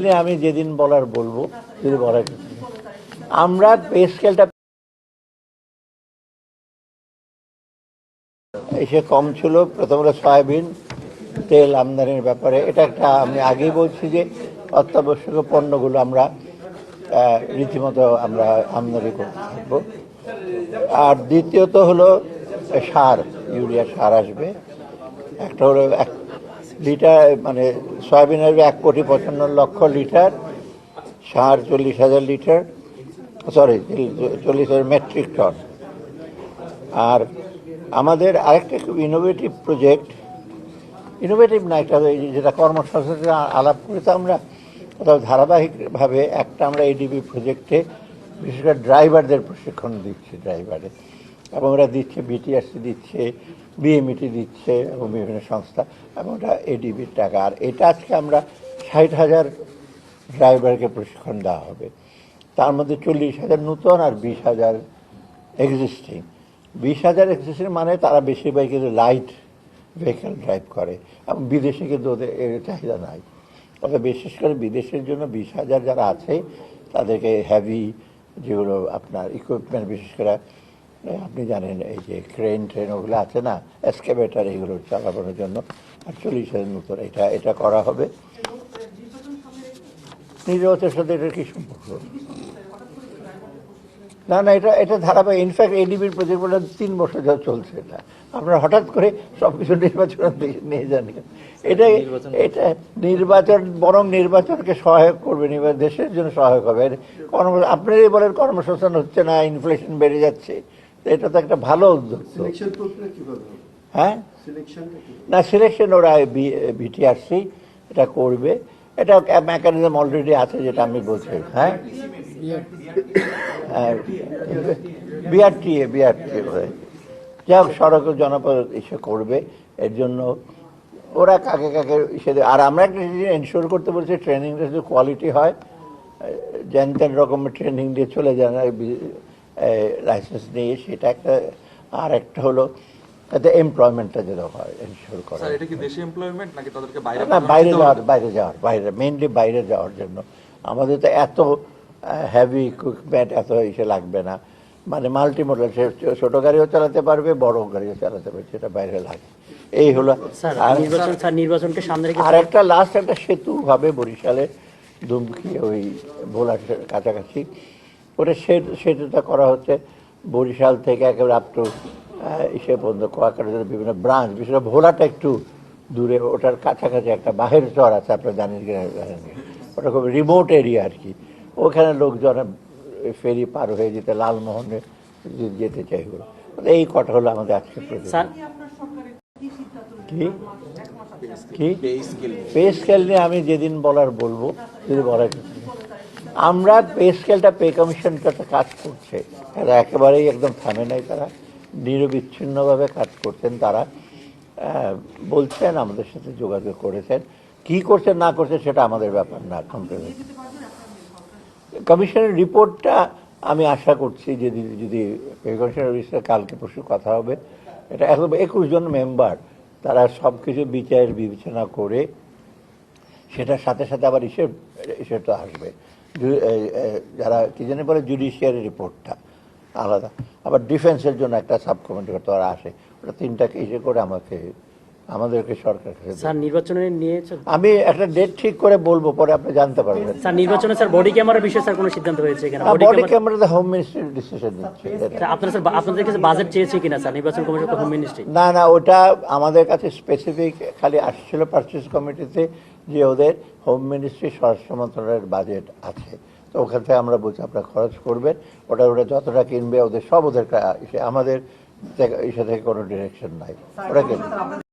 নিয়ে আমি যেদিন বলার বলব যদি বলার আমরা পে স্কেলটা এসে কম ছিল। প্রথম হলো সয়াবিন, তেল আমদানির ব্যাপারে। এটা একটা আমি আগেই বলছি যে অত্যাবশ্যক পণ্যগুলো আমরা রীতিমতো আমরা আমদানি করতে থাকব। আর দ্বিতীয়ত হলো সার, ইউরিয়া সার আসবে। একটা হলো এক লিটার মানে সয়াবিন আসবে এক কোটি পঁচান্ন লক্ষ লিটার, সার চল্লিশ হাজার লিটার সরি চল্লিশ হাজার মেট্রিক টন আর আমাদের আরেকটা খুব ইনোভেটিভ প্রজেক্ট ইনোভেটিভ না ওই যেটা কর্মসংস্থান আলাপ করে, তো আমরা কোথাও ধারাবাহিকভাবে একটা আমরা এডিবি প্রজেক্টে বিশেষ করে ড্রাইভারদের প্রশিক্ষণ দিচ্ছি ড্রাইভারে এবং ওরা দিচ্ছে বিটিআরসি দিচ্ছে বিএমইটি দিচ্ছে এবং বিভিন্ন সংস্থা এবং ওটা এডিবির টাকা। আর এটা আজকে আমরা ষাট হাজার ড্রাইভারকে প্রশিক্ষণ দেওয়া হবে। তার মধ্যে চল্লিশ হাজার নূতন আর বিশ হাজার এক্সিস্টিং বিশ হাজার এক্সিস্টিং মানে তারা বেশিরভাগ কিন্তু লাইট ভেহিকেল ড্রাইভ করে এবং বিদেশে কিন্তু ওদের এর চাহিদা নাই। তবে বিশেষ করে বিদেশের জন্য বিশ হাজার যারা আছে, তাদেরকে হ্যাভি যেগুলো আপনার ইকুইপমেন্ট বিশেষ করে আপনি জানেন এই যে ক্রেন ট্রেন ওগুলো আছে না এসকেভেটার এগুলো চালানোর জন্য। আর চল্লিশ হাজার নতুন এটা এটা করা হবে। নির্বাচনের সাথে এটার কি সম্পর্ক? না না এটা এটা ধারাবাহিক ইনফ্যাক্ট এডিবির প্রজেক্টটা তিন বছর ধরে চলছে এটা। আপনারা হঠাৎ করে সব কিছু নির্বাচনের দিকে নিয়ে যান। এটা এটা নির্বাচন বরং নির্বাচনকে সহায়ক করবে নির্বাচন দেশের জন্য সহায়ক হবে। কর্ম আপনারাই বলেন কর্মসংস্থান হচ্ছে না ইনফ্লেশন বেড়ে যাচ্ছে। এটা তো একটা ভালো উদ্যোগ। হ্যাঁ? না সিলেকশন ওরা বিটিআরসি এটা করবে। এটা মেকানিজম অলরেডি আছে যেটা আমি বলছি হ্যাঁ? বিআরটিএ বিআরটিএ যাই হোক সড়ক ও জনপদ এসে করবে। এর জন্য ওরা কাকে কাকে দেবে। আর আমরা একটা জিনিস এনশোর করতে বলছি ট্রেনিংটা যদি কোয়ালিটি হয় যেন তেন রকমের ট্রেনিং দিয়ে চলে যান লাইসেন্স নিয়ে সেটা একটা আর একটা হলো তাতে এমপ্লয়মেন্টটা যেন হয় এনশোর করা। স্যার এটা কি দেশি এমপ্লয়মেন্ট নাকি তাদেরকে বাইরে না বাইরে যাওয়ার বাইরে যাওয়ার বাইরে মেইনলি বাইরে যাওয়ার জন্য। আমাদের তো এত হ্যাভি ইকুইপমেন্ট এত ইসে লাগবে না। মানে মাল্টি মডেল সে ছোট গাড়িও চালাতে পারবে বড় গাড়িও চালাতে পারবে সেটা বাইরে লাগে। এই হলো স্যার নির্বাচন স্যার নির্বাচনকে সামনে রেখে আর একটা লাস্ট একটা সেতু হবে বরিশালে দুমকি ওই ভোলার কাছাকাছি। ওটা সে- সেতুটা করা হচ্ছে। বরিশাল থেকে একেবারে আপ টু ইসে পর্যন্ত কোয়াকাটার বিভিন্ন ব্রাঞ্চ বিশেষ করে ভোলাটা একটু দূরে ওটার কাছাকাছি একটা বাহের চর আছে আপনার জানেন কি না। জানেন ওটা খুব রিমোট এরিয়া আর কি। ওখানে লোকজন ফেরি পার হয়ে যেতে লালমোহনে যেতে চাইবে এই কটা হলো আমাদের আজকে স্যার। কি? কি? পে স্কেল নিয়ে আমি যেদিন বলার বলব যদি বলার। আমরা পে স্কেলটা, পে কমিশনটা তো কাজ করছে। তারা একেবারেই একদম থামে নাই, তারা নিরবিচ্ছিন্নভাবে কাজ করছেন। তারা বলছেন, আমাদের সাথে যোগাযোগ করেছেন। কি করছেন, না করছেন, সেটা আমাদের ব্যাপার না কমপ্লিট কমিশনের রিপোর্টটা আমি আশা করছি যে যদি যদি কমিশনের বিষয়ে কালকে পরশু কথা হবে, এটা এখন একুশ জন মেম্বার, তারা সব কিছু বিচার বিবেচনা করে, সেটার সাথে সাথে আবার ইসের ইসেটা আসবে। জু- এ- এ- যারা কি জানি বলে জুডিশিয়ারি রিপোর্টটা আলাদা। আবার ডিফেন্সের জন্য একটা সাব কমিটি করতে ওরা আসে ওটা তিনটাকে ইসে করে আমাকে আমাদেরকে সরকার স্যার নির্বাচনে নিয়ে আমি একটা ডেট ঠিক করে বলব পরে আপনি জানতে পারবেন। স্যার নির্বাচনে স্যার বডি ক্যামেরার বিষয়ে স্যার কোনো সিদ্ধান্ত হয়েছে কিনা? Body camera home ministry decision নিচ্ছে। আপনারা স্যার আপনাদের কাছে বাজেট চেয়েছে কিনা স্যার নির্বাচন কমিশন হোম মিনিস্ট্রি না না ওটা আমাদের কাছে স্পেসিফিক খালি আসছিল পারচেস কমিটিতে যে ওদের হোম মিনিস্ট্রি স্বরাষ্ট্র মন্ত্রণালয়ের বাজেট আছে। তো ওখান থেকে আমরা বলছি আপনারা খরচ করবেন। ওটা ওটা যতটা কিনবে ওদের সব ওদের আমাদের ইসে থেকে কোনো ডিরেকশন নাই। ওটা কিনবে।